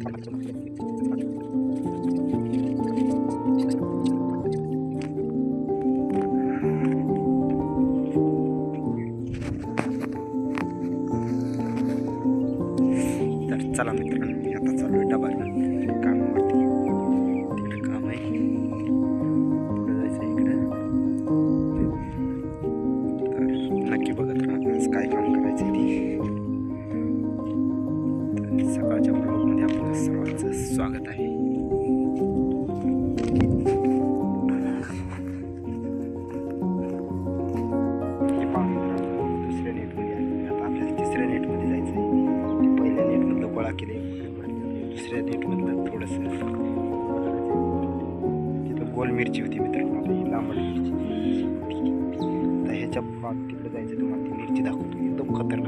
तर चला मित्रांनो मी आता चालू आहे डबा दुसऱ्या नेटमधलं थोडंसं. तिथं गोल मिरची होती मित्रांनो ही लांबड मिरची. आता ह्याच्या भाग तिकडे जायचं तुम्हाला ती मिरची दाखवतो. एकदम खतरनाक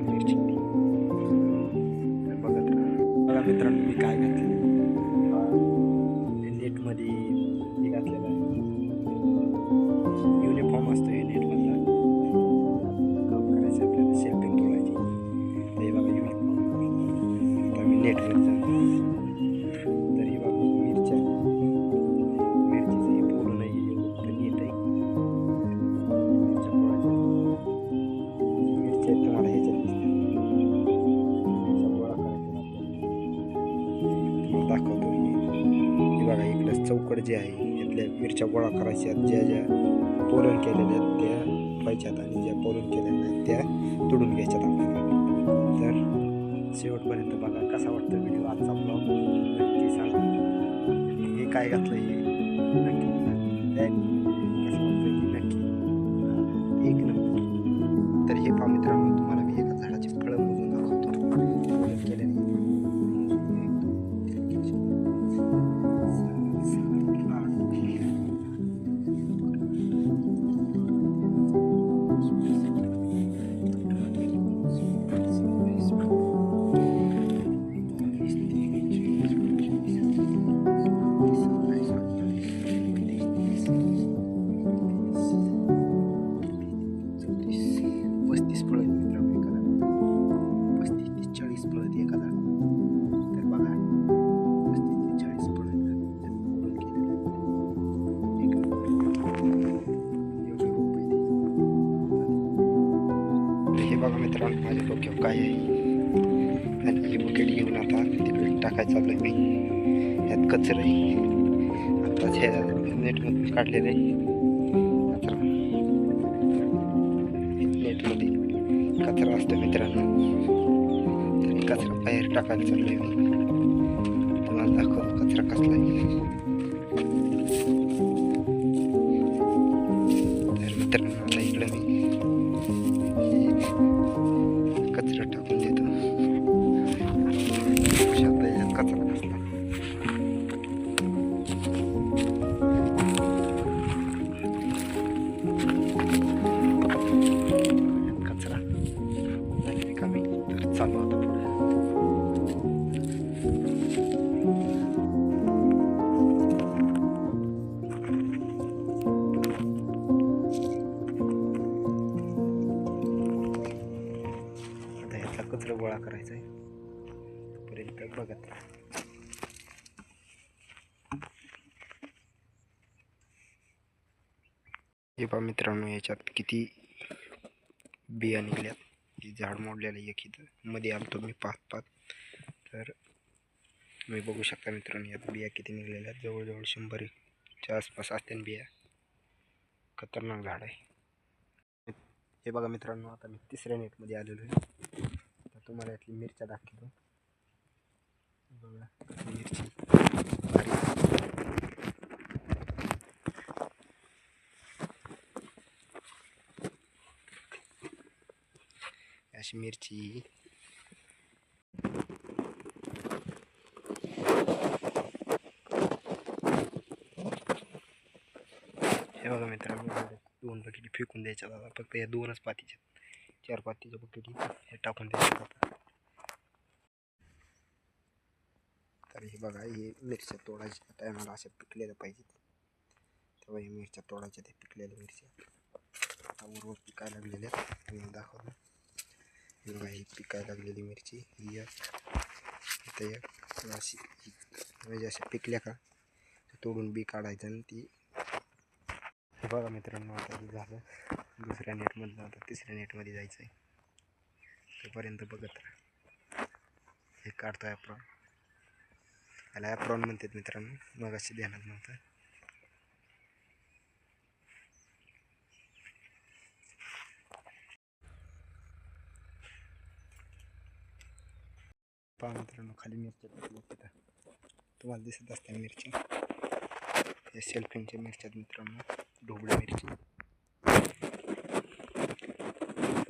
दाखवतो हे बघा इकडं चौकट जे आहे यातल्या मिरच्या गोळा करायच्या ज्या ज्या पोरण केलेल्या आहेत त्या ठेवायच्यात आणि ज्या पोरण केलेल्या आहेत त्या तोडून घ्यायच्यात आपल्याला. तर शेवटपर्यंत बघा कसा वाटतो व्हिडिओ आजचा ब्लॉग नक्की सांगा. हे काय घातलं हे बघा मित्रांनो माझ्या डोक्यावर काय आहे? आणि ही बुकेट घेऊन आता तिकडे टाकायचं चाललंय मी. यात कचरा आहे. आत्ताच ह्या नेटमधून काढलेलं आहे. कचरा नेटमध्ये कचरा असतो मित्रांनो. तरी कचरा बाहेर टाकायला चाललोय मी. तुम्हाला दाखव कचरा कसला आहे. तोपर्यंत बघत राहा. हे पहा मित्रांनो याच्यात किती बिया निघल्यात. हे झाड मोडलेलं एक इथं. मध्ये आलतो मी पाच पाच. तर तुम्ही बघू शकता मित्रांनो यात बिया किती निघलेल्या आहेत. जवळजवळ शंभरच्या आसपास असतील बिया. खतरनाक झाड आहे. हे बघा मित्रांनो आता मी तिसऱ्या नेटमध्ये आलेलो आहे. तर तुम्हाला यातली मिरच्या दाखवतो. बघा कशी मिरची बारीक. अशी मिरची हे बघा मित्रांनो दोन बकेटी फेकून द्यायच्या दादा फक्त या दोनच पातीच्या चार पातीच्या बकेटी हे टाकून द्यायच्या आता तर हे बघा हे मिरच्या तोडायच्या टायमाला अशा पिकलेल्या पाहिजेत. तेव्हा हे मिरच्या तोडायच्या ते पिकलेल्या मिरच्या उर्वर पिकायला लागलेल्या आहेत. दाखवलं दाखवतो. हे बघा ही पिकायला लागलेली मिरची ही एक इथं एक अशी म्हणजे अशा पिकल्या का तोडून बी काढायचं आणि ती हे बघा मित्रांनो आता हे झालं. दुसऱ्या नेटमधलं आता तिसऱ्या नेटमध्ये जायचं आहे तोपर्यंत बघत राहा. हे काढतो आपण. याला ॲप्रॉन म्हणतात मित्रांनो. मग अशी ध्यानात नव्हतं. पहा मित्रांनो खाली मिरच्या टाकल्या तिथं. तुम्हाला दिसत असते मिरची या सेल्फिंगच्या मिरच्यात मित्रांनो ढोबळी मिरची.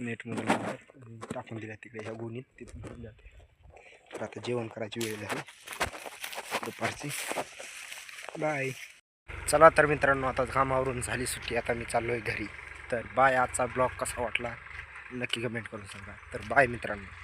नेटमधून टाकून दिल्या तिकडे ह्या गुणीत तिथून जाते. तर आता जेवण करायची वेळ झाली. दुपारची. बाय चला तर मित्रांनो आता कामावरून झाली सुट्टी. आता मी चाललो आहे घरी. तर बाय आजचा ब्लॉग कसा वाटला? नक्की कमेंट करून सांगा. तर बाय मित्रांनो.